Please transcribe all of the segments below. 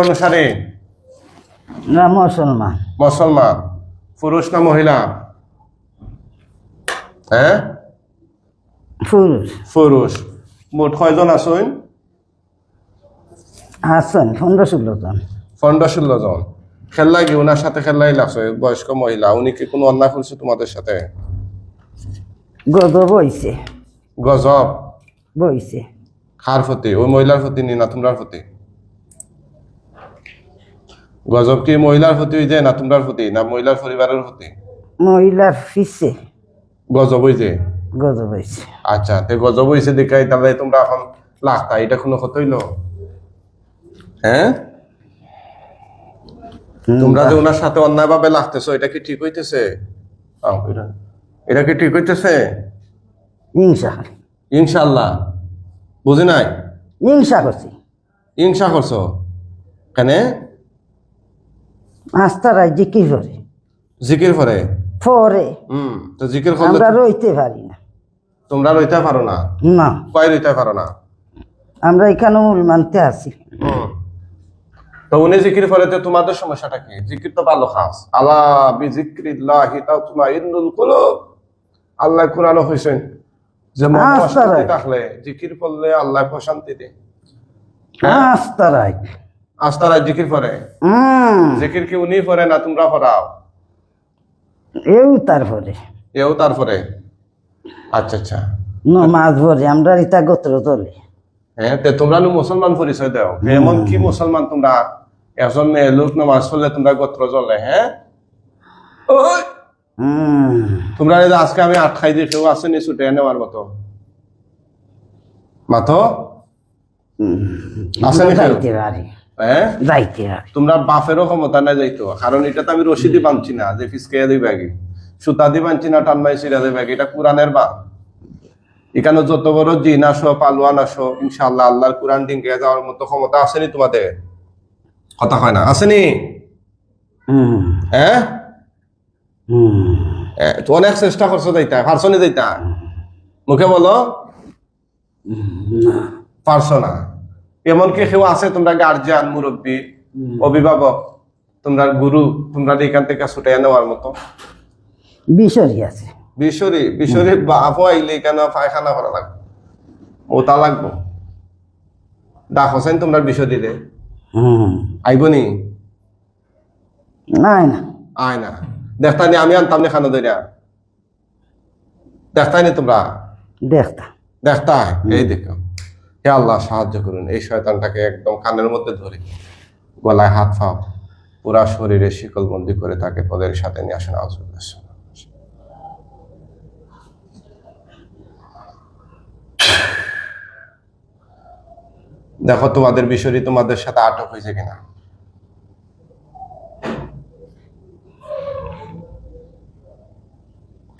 অনুসারে না মুসলমান। মুসলমান। পুরুষ না মহিলা? হ্যাঁ? পুরুষ। পুরুষ। মোট কয়জন আসুন আছেন পনেরো ষোলো জন। পনেরো ষোলো জন। খেললা কি ওনার সাথে খেললাই লাগছে? বয়স্ক মহিলা। উনি কি কোনো অন্যায় করছে তোমাদের সাথে? গদ বইছে গজব? বইছে খার প্রতি? ওই মহিলার প্রতি নি তোমরার প্রতি? গজব কি মহিলার প্রতি হই যে না তোমরার প্রতি না মহিলার পরিবারের প্রতি মহিলার ফিসে গজব হই যে গদ বইছে আচ্ছা তে গজব হইছে দেখাই তাহলে তোমরা এখন লাখতা এটা কোনো কথা হইল? হ্যাঁ? তোমরা যে ওনার সাথে অন্যায় ভাবে লাগতেছো এটা কি ঠিক হইতেছে? আও, এটা- কি ঠিক হইতেছে? হিংসা ইনশাল্লাহ বুঝি নাই? হিংসা করছি। ইনশা করছ? কেন? আস্থা রাজ্যে কি করে। জিকির করে? পরে হুম তো জিকির করলে আমরা রইতে পারি না। তোমরা রইতে পারো না? না। কয় রইতে পারো না? আমরা এখানে মূল মানতে আছি। তো উনি জিকির করে তো তোমাদের সমস্যাটা কি? জিকির তো ভালো খাস। আল্লাহ বি জিক্রিল্লাহি তাতমাইন্নুল কুলুব। আল্লাহ কোরআন হইছেন। যে মন। থাকলে জিকির করলে আল্লাহ প্রশান্তি দেয়। আস্থা রাখ আস্তারা জিকির করে জিকির কি উনি করে না তোমরা পড়াও এও তারপরে এও তারপরে আচ্ছা আচ্ছা। নমাজ ভরে আমরা ইতা গোত্র তোলে। হ্যাঁ তে তোমরা নু মুসলমান পরিচয় দাও। এমন কি মুসলমান তোমরা? একজন লোক নামাজ পড়লে তোমরা গোত্র জ্বলে হ্যাঁ? তোমরা আজকে আমি আটকাই দিয়ে কেউ আসেনি ছুটে নেওয়ার মতো? মাতো? আসেনি যাইতে হ্যাঁ। যাইতে তোমরা বাপেরও ক্ষমতা না যাইতো কারণ এটা তো আমি রশিদি বানছি না যে ফিসকে দিবে আগে সুতা দি বানছি না টানমাই সিরা দিবে আগে এটা কোরআনের বা এখানে যত বড় জিন আসো পালোয়ান আসো ইনশাল্লাহ আল্লাহর কোরআন ডিঙ্গে যাওয়ার মতো ক্ষমতা আসেনি তোমাদের। কথা হয় না আসেনি? হ্যাঁ? তো অনেক চেষ্টা করছ যাইতা পারছ নি যাইতা? মুখে বলো। পারছ না। এমনকি কেউ আছে তোমরা গার্জিয়ান মুরব্বী অভিভাবক তোমরা গুরু তোমরা এখান থেকে ছুটে নেওয়ার মতো। বিশরি আছে। বিশ্বরী বিশ্বরী বাপ আইলে কেন পায়খানা করা লাগবে? ওটা লাগবো। ডাক হোসেন তোমরা দিলে হুম। আইবনি নাই না। আয় না। দেখতানি আমি আনতাম নি খানো দইরা দেখতানি তোমরা? দেখতা দেখতা এই দেখো। হে আল্লাহ সাহায্য করুন। এই শয়তানটাকে একদম কানের মধ্যে ধরে গলায় হাত ফাও পুরা শরীরে শিকল বন্দি করে তাকে পদের সাথে নিয়ে আসেন। আউজুবিল্লাহ দেখো তোমাদের বিষয়টি তোমাদের সাথে আটক হয়েছে কিনা?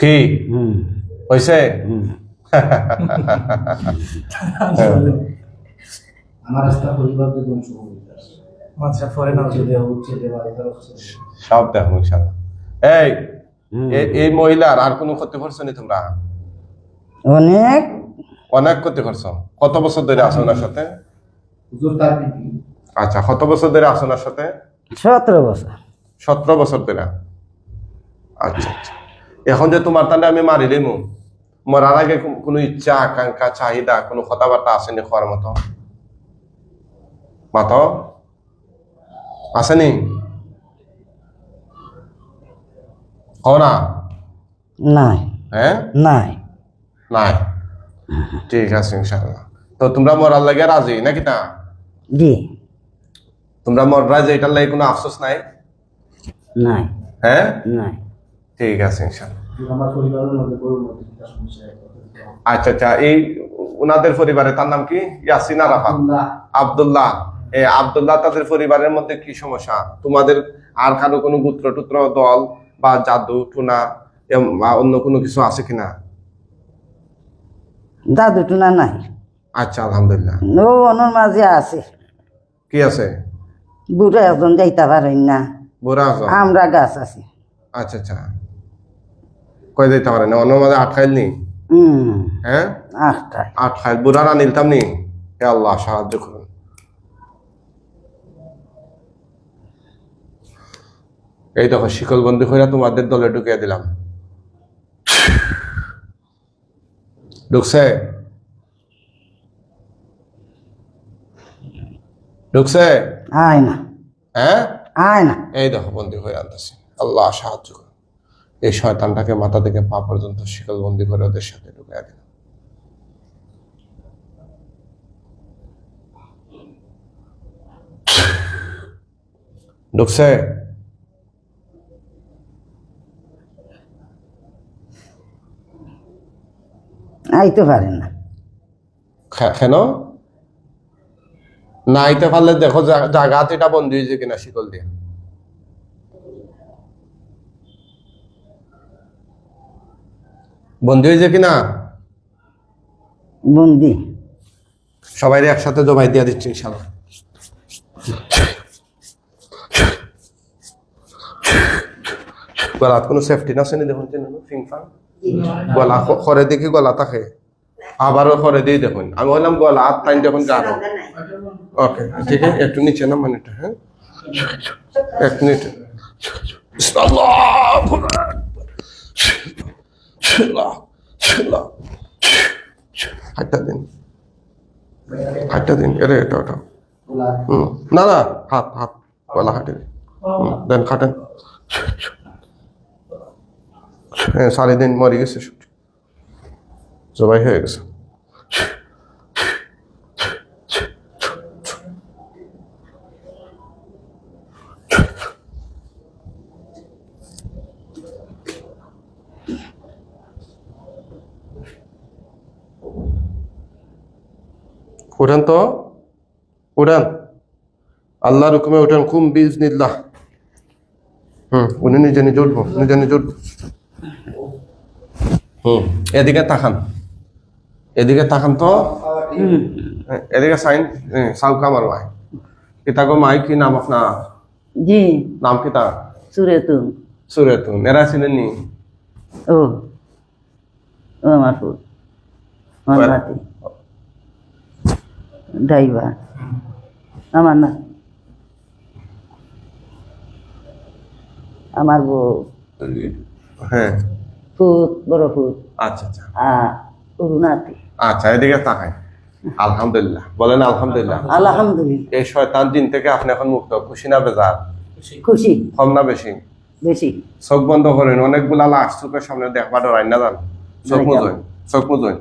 কি? হুম। হয়েছে? আমার রাস্তা পরিবারকে ধ্বংস করে আচ্ছা পরে না সব দেখো এই এই মহিলার আর কোনো ক্ষতি করছ নি তোমরা? অনেক। অনেক ক্ষতি করছ। কত বছর ধরে আছো ওনার সাথে? আচ্ছা কত বছর ধরে আছো ওনার সাথে? সতেরো বছর। সতেরো বছর ধরে। আচ্ছা আচ্ছা। এখন যে তোমার তাহলে আমি মারি দিমু মরার আগে কোনো ইচ্ছা আকাঙ্ক্ষা চাহিদা কোনো কথাবার্তা আসেনি খাওয়ার মতো? মাত? আসেনি? না? নাই। হ্যাঁ নাই। নাই? ঠিক আছে ইনশাল্লাহ তো তোমরা মরার লাগে রাজি নাকি না? জি। তোমরা মররা যে এটার লাগে কোনো আফসোস নাই? নাই। হ্যাঁ নাই। ঠিক আছে ইনশাল্লাহ আমার পরিবারের মধ্যে গরুর মধ্যে সমস্যা আচ্ছা আচ্ছা এই উনাদের পরিবারে তার নাম কি? ইয়াসিন আরাফাত আব্দুল্লাহ। এই আব্দুল্লাহ তাদের পরিবারের মধ্যে কি সমস্যা? তোমাদের আর কারও কোনো গুত্র টুত্র দল বা জাদু টুনা বা অন্য কোনো কিছু আছে কিনা? দাদু টুনা নাই। আচ্ছা আলহামদুলিল্লাহ। ও অনর মাঝে আছে। কি আছে? বুড়ো একজন যাইতে পারেন না। বুড়া আমরা গাছ আছে। আচ্ছা আচ্ছা। কয় পারে না? অন্য মাঝে আটকাইল নি? হ্যাঁ? আটটায় আটকাইল বুড়ারা নিলতাম নি? হে আল্লাহ সাহায্য করুন। এই দেখো শিকল বন্দি করে তোমাদের দলে ঢুকিয়ে দিলাম। ঢুকছে? ঢুকছে? আয় না। হ্যাঁ? আয় না। এই দেখো বন্দি হয়ে আনতেছি। আল্লাহ সাহায্য করুন। এই শয়তানটাকে মাথা থেকে পা পর্যন্ত শিকল বন্দি করে ওদের সাথে ঢুকিয়ে দিল। ঢুকছে? আইতে পারে না। কেন? না আইতে পারলে দেখো জা- জাগাত এটা বন্দি হয়েছে কিনা শিকল দিয়ে। বন্দি হয়েছে কিনা? বন্দি। সবাই একসাথে জমাই দিয়ে দিচ্ছি ইনশাল্লাহ গলাত কোনো সেফটি না শ্রেণি দেখুন চিনেন ফিং ফাং? গলা খরে দেখি গলা থাকে আবারও খরে দিয়ে দেখুন। আমি বললাম গলা হাত টাইম দেখুন গাঢ় ওকে ঠিক আছে একটু নিচে না মানে হ্যাঁ? এক মিনিট। আল্লাহু হাতটা দিন হাতটা দিন এরে এটা ওটা হুম। না না হাত হাত গলা হাটে দিন হুম, দেন খাটেন হ্যাঁ সাড়ে মরে গেছে সবাই হয়ে গেছে উঠেন তো? উঠেন। আল্লাহর হুকুমে উঠেন কুম বিজনিল্লাহ হুম উনি নিজে নিজে উঠবো নিজে নিজে উঠবো। হুম এদিকে তাকান। এদিকে তাকান তো। এদিকে সাইন সাউকা মারো আয় কিতাগো মাই কি নাম আপনার? জি। নাম কিতা সুরে তুম সুরেতুন এরা ছিলেন নি? ও। ও আমার ফুল আমার ভাতি আমার না আমার বউ। হ্যাঁ। বড় আচ্ছা আচ্ছা। অরুণাতি আচ্ছা এদিকে তাকাই। আলহামদুলিল্লাহ। বলেন আলহামদুলিল্লাহ। আলহামদুলিল্লাহ। এই শয়তান দিন থেকে আপনি এখন মুক্ত। খুশি না বেজার? খুশি। কম না বেশি? বেশি। চোখ বন্ধ করেন। অনেকগুলা লাশ চোখের সামনে দেখবা ডরাই না চোখ মুজোয়। চোখ মুজোয়।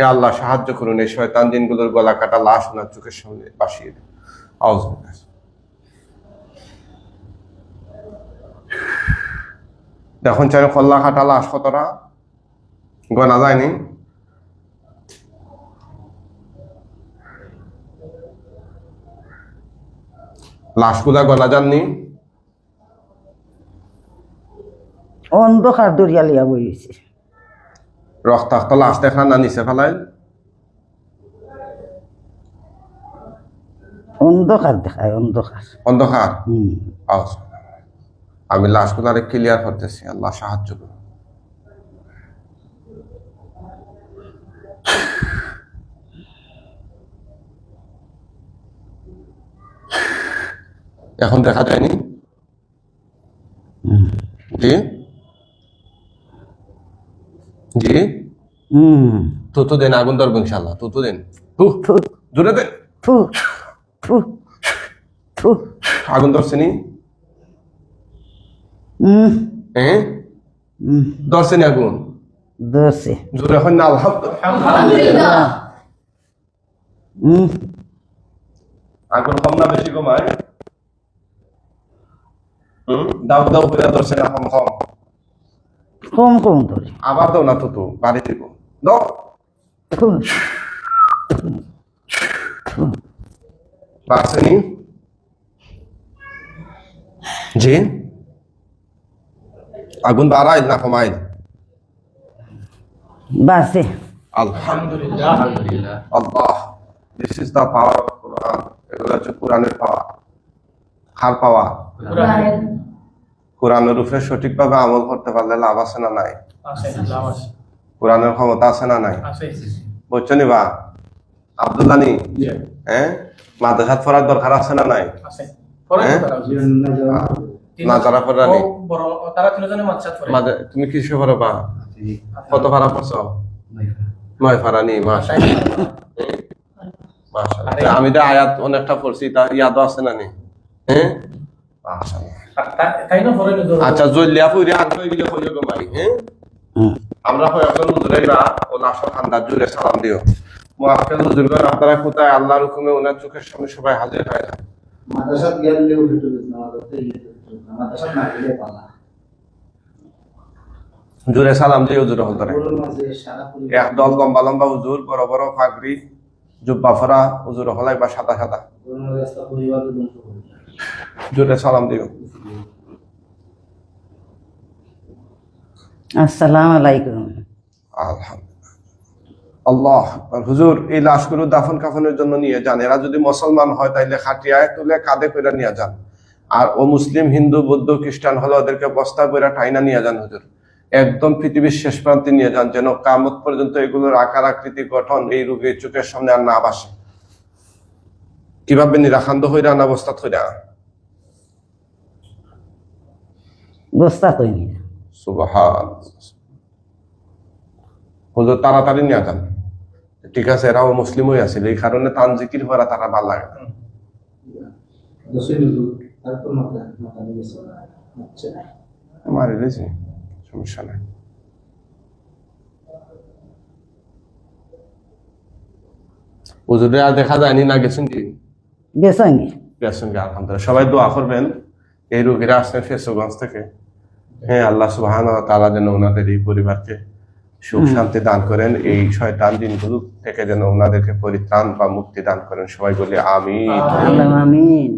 হে আল্লাহ সাহায্য করুন, এই শয়তান দিনগুলোর গলা কাটা লাশ ওনার চোখের সামনে বাসিয়ে দিন। বিল্লাহ। দেখুন চাই কল্লা কাটা লাশ কতটা? গনা যায়নি? লাশগুলা গনা যাননি? অন্ধকার দরিয়ালিয়া বইছে। রক্তাক্ত লাশ দেখা না নিচে ফেলায়। অন্ধকার দেখায় অন্ধকার। অন্ধকার। আমি লাশগুলারে ক্লিয়ার করতেছি আল্লাহ সাহায্য করুন। এখন দেখা যায়নি জি জি হুম দেন আগুন ধরবো ইনশাল্লাহ তুতু দেন। তু জোরে দেন। আগুন ধরছেনি হ্যাঁ হুম ধরছেনি আগুন? দোষে জোরে এখন না আলহামদুলিল্লাহ। আগুন কম না বেশি কমায়? দাও দাও করে ধরছে না কম কম। কম কম ধরে। আবার দাও না তুতু বাড়ি দিব। দাও। বাড়ছেনি জি? আগুন বাড়াই না কমাই বাসে। আলহামদুলিল্লাহ। Allah this is the power of Quran এগুলো হচ্ছে কোরআনের পাওয়া। কার পাওয়া? কোরআনের উপরে সঠিকভাবে আমল করতে পারলে লাভ আছে না নাই? কোরআনের ক্ষমতা আছে না নাই? বুঝছ নি বা? আব্দুল্লাহ নি? হ্যাঁ মাদ্রাসাত পড়ার দরকার আছে না নাই? না? পড়া। নেই তুমি কিসে পড়ো বা? কত ভাড়া পড়ছ? নয় ভাড়া নেই মাসা। আমি তো আয়াত অনেকটা পড়ছি তা ইয়াদও আছে না নি? হ্যাঁ আচ্ছা জল্লিয়া পুরি গেলে হয়ে যাবে ভাই হ্যাঁ আমরা হয় হুজুরেরা ও খান্দার জুড়ে সালাম দিও। হুজুরগণ আপনারা কোথায়? আল্লাহর হুকুমে ওনার চোখের সামনে সবাই হাজির হয়ে যান মাদ্রাসাত গেলেও ফেটে গেছে মাদ্রাসাত না গেলে পালা। জুড়ে সালাম দিয়ে হুজুর। পরিবার একদল লম্বা লম্বা হুজুর বড় বড় পাগড়ি জুব্বা ফরা হুজুর হলাই বা সাদা সাদা। জুড়ে সালাম দিও। আসসালামু আলাইকুম। আলহামদুলিল্লাহ। আল্লাহ হুজুর এই লাশগুলো দাফন কাফনের জন্য নিয়ে যান। এরা যদি মুসলমান হয় তাইলে খাটিয়ায় তুলে কাঁধে করে নিয়ে যান। আর ও মুসলিম হিন্দু বৌদ্ধ খ্রিস্টান হলে ওদেরকে বস্তা করে টাইনা নিয়ে যান হুজুর। একদম পৃথিবীর শেষ প্রান্তে নিয়ে যান যেন কামত পর্যন্ত এগুলোর আকার আকৃতি গঠন এই রোগের চোখের সামনে আর না বাসে কীভাবে নিরাখান্ত হইরা না অবস্থা হইরা বস্তা সুবহান। হুজুর তাড়াতাড়ি নিয়ে যান। ঠিক আছে এরাও মুসলিম হয়ে আছিল এই কারণে তান জিকির করা তারা ভালো লাগে না। আচ্ছা। মারি সমস্যা নাই। হুজুরে আর দেখা যায়নি না গেছেন কি? গেছেন কি? আলহামদুলিল্লাহ। সবাই দোয়া করবেন এই রোগীরা আসছেন ফেসুগঞ্জ থেকে। হ্যাঁ আল্লাহ সুহান তারা যেন ওনাদের এই পরিবারকে সুখ শান্তি দান করেন এই ছয় শয়তান দিনগুলো থেকে যেন ওনাদেরকে পরিত্রাণ বা মুক্তি দান করেন। সবাই বলি আমি আমিন।